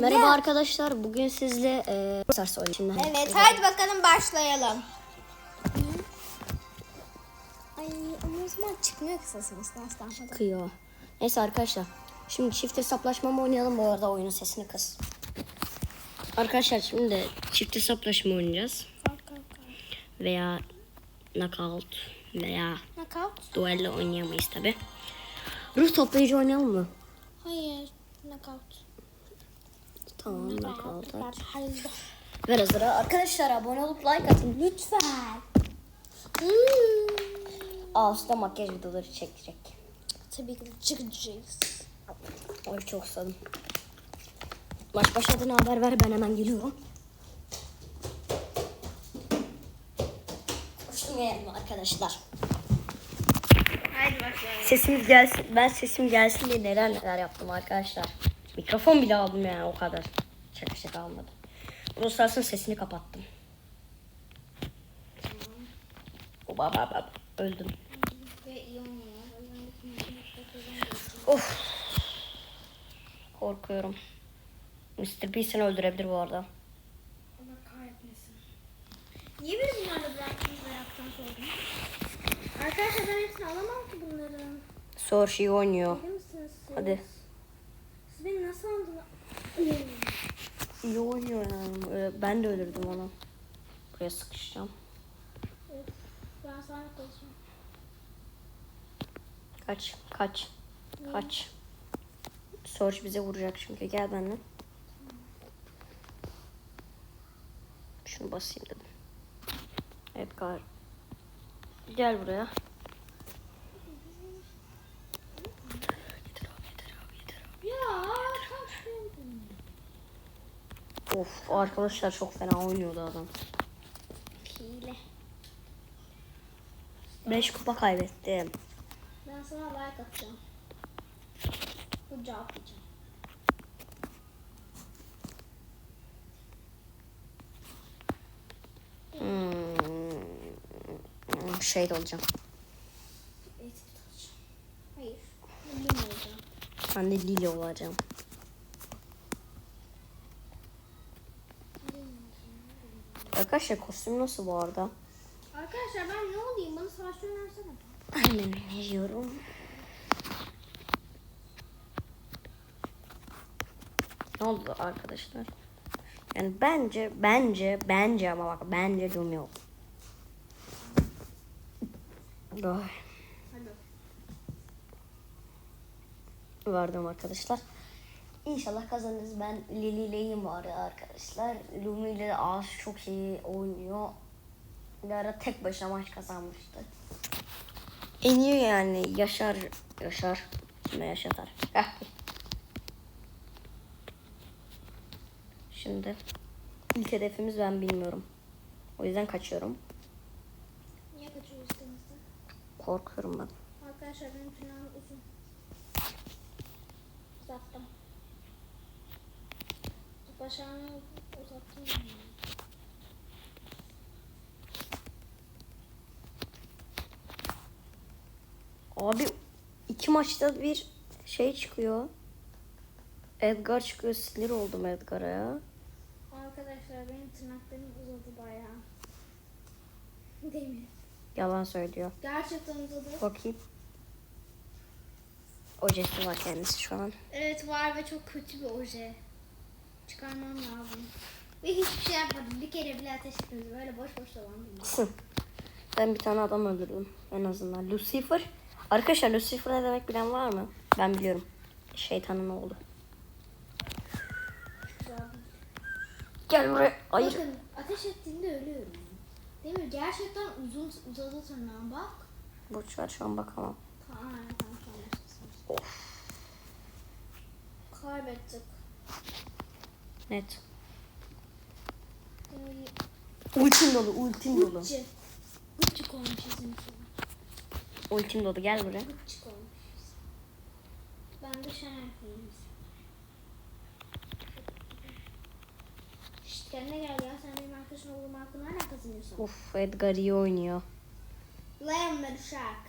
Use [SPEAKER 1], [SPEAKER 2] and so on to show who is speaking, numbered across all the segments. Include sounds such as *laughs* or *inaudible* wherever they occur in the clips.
[SPEAKER 1] Merhaba arkadaşlar. Bugün sizle e, Stars oynayacağım.
[SPEAKER 2] Evet hadi bakalım başlayalım. Ay o zaman çıkmıyor ki sesimiz nasıl
[SPEAKER 1] Çıkıyor. Neyse arkadaşlar. Şimdi çift hesaplaşma mı oynayalım? Bu arada oyunun sesini kıs. Arkadaşlar şimdi de çift hesaplaşma oynayacağız. Veya knockout veya
[SPEAKER 2] Knockout?
[SPEAKER 1] duello oynayamayız tabi. Ruh toplayıcı oynayalım mı?
[SPEAKER 2] Hayır. Knockout.
[SPEAKER 1] Tamam.
[SPEAKER 2] Hayır.
[SPEAKER 1] Ver hazıra. Arkadaşlar abone olup like atın.
[SPEAKER 2] Lütfen. Hmm.
[SPEAKER 1] Ağustos'ta makyaj videoları çekecek.
[SPEAKER 2] Tabii ki de çıkacağız.
[SPEAKER 1] Ay çok susadım. Maç başladığını haber ver ben hemen geliyorum. Koştum geldim arkadaşlar.
[SPEAKER 2] Hadi başlayalım.
[SPEAKER 1] Sesimiz gelsin, ben sesim gelsin diye neler neler yaptım arkadaşlar. Mikrofon bile aldım yani o kadar. Şaka şaka almadım. Rosas'ın sesini kapattım. Baba baba öldüm. Of. Korkuyorum. Mr. P seni öldürebilir bu arada.
[SPEAKER 2] Allah kahretmesin. Niye beni bunlarla bıraktınız ayaktan sordum? Arkadaşlar ben hepsini alamam ki bunların.
[SPEAKER 1] Sor şey oynuyor. Hadi.
[SPEAKER 2] Siz beni nasıl aldınız?
[SPEAKER 1] İyi oynuyor yani. Öyle- Ben de öldürdüm onu. Buraya sıkışacağım.
[SPEAKER 2] Ben sana konuşayım.
[SPEAKER 1] Kaç, kaç, kaç. Sorç bize vuracak çünkü. Gel benimle. Şunu basayım dedim. Evet kar. Gel buraya. Yeter abi, yeter abi, yeter abi.
[SPEAKER 2] Ya kaç gündür?
[SPEAKER 1] Of arkadaşlar çok fena oynuyordu adam.
[SPEAKER 2] Hile.
[SPEAKER 1] 5 kupa kaybettim.
[SPEAKER 2] Ben sana like atacağım. Bu cevaplayacağım.
[SPEAKER 1] Hmm. Şey de olacağım.
[SPEAKER 2] Hayır. Bilim olacağım.
[SPEAKER 1] Ben de Lili olacağım. Arkadaşlar kostüm nasıl bu arada?
[SPEAKER 2] Arkadaşlar ben ne olayım? Bana savaşçı önersene.
[SPEAKER 1] Aynen veriyorum. Ne oldu arkadaşlar? Yani bence, bence, bence ama bak bence Lumi yok. Ay. Vardım arkadaşlar. İnşallah kazanırız. Ben Lili ile iyiyim var ya arkadaşlar. Lumi ile az çok iyi oynuyor. Bir ara tek başına maç kazanmıştı. En iyi yani Yaşar Yaşar kime yaşatar? Şimdi ilk hedefimiz ben bilmiyorum. O yüzden kaçıyorum.
[SPEAKER 2] Niye kaçıyoruz denizden?
[SPEAKER 1] Korkuyorum ben.
[SPEAKER 2] Arkadaşlar benim tırnağım uzun. Uzattım. Başağını uzattım.
[SPEAKER 1] Abi iki maçta bir şey çıkıyor. Edgar çıkıyor. Sinir oldum Edgar'a ya.
[SPEAKER 2] Arkadaşlar benim tırnaklarım uzadı bayağı. *laughs* Değil mi?
[SPEAKER 1] Yalan söylüyor.
[SPEAKER 2] Gerçekten uzadı.
[SPEAKER 1] Bakayım. Ojesi var kendisi şu an.
[SPEAKER 2] Evet var ve çok kötü bir oje. Çıkarmam lazım. Ve hiçbir şey yapmadım. Bir kere bile ateş etmedim. Böyle boş boş dolandım.
[SPEAKER 1] Ben bir tane adam öldürdüm en azından. Lucifer. Arkadaşlar Lucifer ne demek bilen var mı? Ben biliyorum. Şeytanın oğlu. Gel buraya. Hayır.
[SPEAKER 2] Bakın ateş ettiğinde ölüyorum. Değil mi? Gerçekten uzun uzadı tırnağım bak.
[SPEAKER 1] Boş ver şu an bakamam.
[SPEAKER 2] Tamam.
[SPEAKER 1] Of.
[SPEAKER 2] Kaybettik.
[SPEAKER 1] Net. Ultim dolu, ultim dolu.
[SPEAKER 2] Gucci. Gucci koymuşuz insan.
[SPEAKER 1] Ultim dolu gel buraya.
[SPEAKER 2] Gucci koymuşuz. Ben de Chanel koyayım. Şşt kendine gel ya. Sen benim arkadaşım olduğum hakkı nereden kazanıyorsun?
[SPEAKER 1] Of Edgar iyi oynuyor.
[SPEAKER 2] Shark.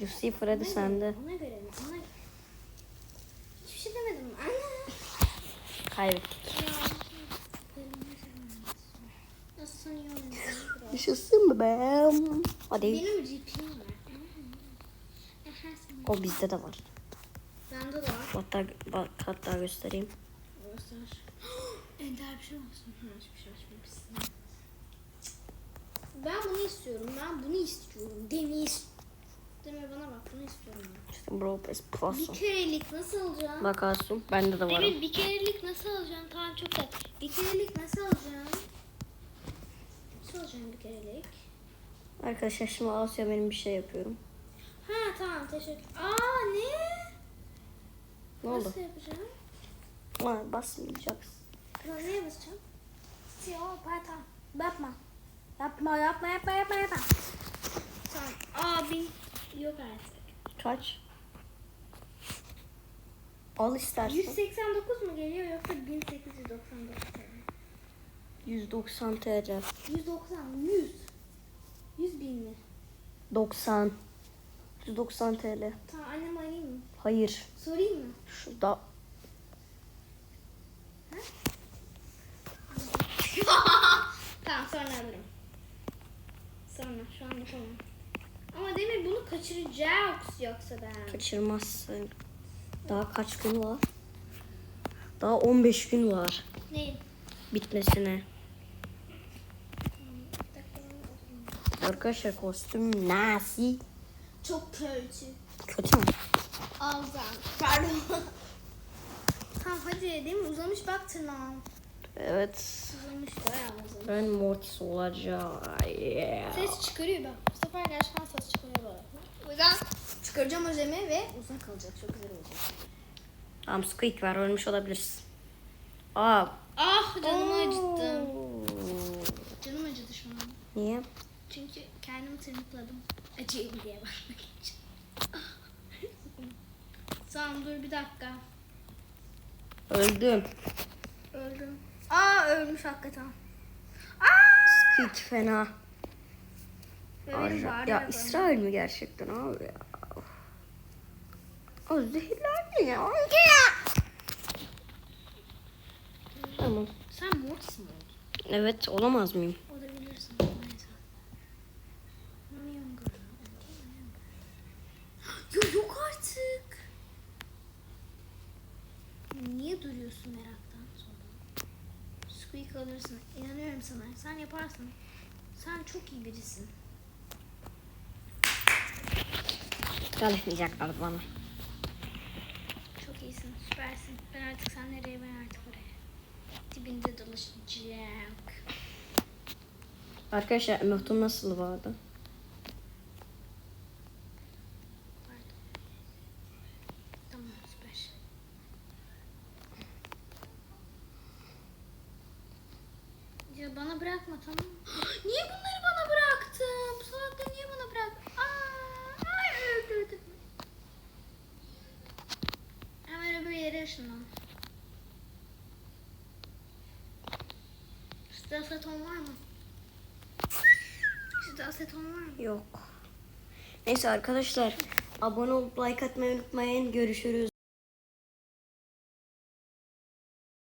[SPEAKER 1] Lucifer hadi
[SPEAKER 2] Ona
[SPEAKER 1] sende.
[SPEAKER 2] Ona göre mi? Ona... Hiçbir şey demedim. Anne.
[SPEAKER 1] Kaybettik. Yaşasın mı ben? Hadi.
[SPEAKER 2] Benim GP'm var.
[SPEAKER 1] O bizde de var.
[SPEAKER 2] Bende de var.
[SPEAKER 1] Hatta, bak, hatta göstereyim.
[SPEAKER 2] Göster. *gasps* Ender bir şey olsun. Ha, hiçbir şey açmamışsın. Ben bunu istiyorum. Ben bunu istiyorum. Demir. Demir bana bak bunu istiyorum ben.
[SPEAKER 1] Plus.
[SPEAKER 2] Bir kerelik nasıl alacağım?
[SPEAKER 1] Bak Asum bende de var.
[SPEAKER 2] Demir bir kerelik nasıl alacağım? Tamam çok da. Bir kerelik nasıl alacağım? Nasıl alacağım bir kerelik?
[SPEAKER 1] Arkadaşlar şimdi Asya benim bir şey yapıyorum.
[SPEAKER 2] Ha tamam teşekkür. Aa ne?
[SPEAKER 1] Ne oldu?
[SPEAKER 2] Nasıl yapacağım?
[SPEAKER 1] Lan basmayacaksın.
[SPEAKER 2] Ben neye basacağım? Siyah pata. Yapma. Yapma yapma yapma yapma yapma. Tamam. Abi yok artık.
[SPEAKER 1] Kaç? Al istersen.
[SPEAKER 2] 189 mu geliyor yoksa 1899 TL?
[SPEAKER 1] 190 TL.
[SPEAKER 2] 190, 100. 100 bin mi?
[SPEAKER 1] 90. 190 TL.
[SPEAKER 2] Tamam annem arayayım mı?
[SPEAKER 1] Hayır.
[SPEAKER 2] Sorayım mı?
[SPEAKER 1] Şurada. *laughs*
[SPEAKER 2] tamam sonra alırım. Sonra şu an yapamam. Ama Demir bunu kaçıracağız yoksa ben.
[SPEAKER 1] Kaçırmazsın. Daha kaç gün var? Daha 15 gün var
[SPEAKER 2] Neyi?
[SPEAKER 1] bitmesine.
[SPEAKER 2] Bir dakika, ben oturayım.
[SPEAKER 1] Arkadaşlar kostüm nasi.
[SPEAKER 2] Çok kötü.
[SPEAKER 1] Kötü mü?
[SPEAKER 2] Ağzım. Pardon. *laughs* tamam hadi değil mi? Uzamış bak tırnağım.
[SPEAKER 1] Evet. Ben Mortis olacağım. Yeah.
[SPEAKER 2] Ses çıkarıyor bak. Bu sefer gerçekten ses çıkarıyor böyle. O yüzden çıkaracağım ojemi ve uzun kalacak. Çok güzel olacak.
[SPEAKER 1] Tamam Squeak var ölmüş olabiliriz. Aa.
[SPEAKER 2] Ah canımı acıttım.
[SPEAKER 1] Oo.
[SPEAKER 2] Canım acıdı şu an.
[SPEAKER 1] Niye?
[SPEAKER 2] Çünkü kendimi tırmıkladım. Acıyım diye bakmak için. *laughs* tamam dur bir dakika.
[SPEAKER 1] Öldüm.
[SPEAKER 2] Öldüm. Aa ölmüş hakikaten. Aa!
[SPEAKER 1] Squeak fena.
[SPEAKER 2] Var
[SPEAKER 1] Ya İsrail mi gerçekten abi ya? O zehirlendi ya. Tamam.
[SPEAKER 2] Sen Mortis mi oldun?
[SPEAKER 1] Evet olamaz mıyım?
[SPEAKER 2] Olabilirsin. Yok artık. Niye duruyorsun sonra? Squeak alırsın. İnanıyorum sana. Sen yaparsın. Sen çok iyi birisin.
[SPEAKER 1] Çalışmayacaklar bana.
[SPEAKER 2] Çok iyisin. Süpersin. Ben artık sen nereye ben artık oraya. Dibinde dolaşacak.
[SPEAKER 1] Arkadaşlar Emotum nasıl vardı?
[SPEAKER 2] Pardon. Tamam süper. Ya bana bırakma tamam mı? Niye bunları bana bıraktın? Bu salakları niye bana bırak? Aa, ay öldürdüm. Hemen öbür yere ışınlan. Sizde aseton var mı? Sizde aseton var mı?
[SPEAKER 1] Yok. Neyse arkadaşlar abone olup like atmayı unutmayın. Görüşürüz.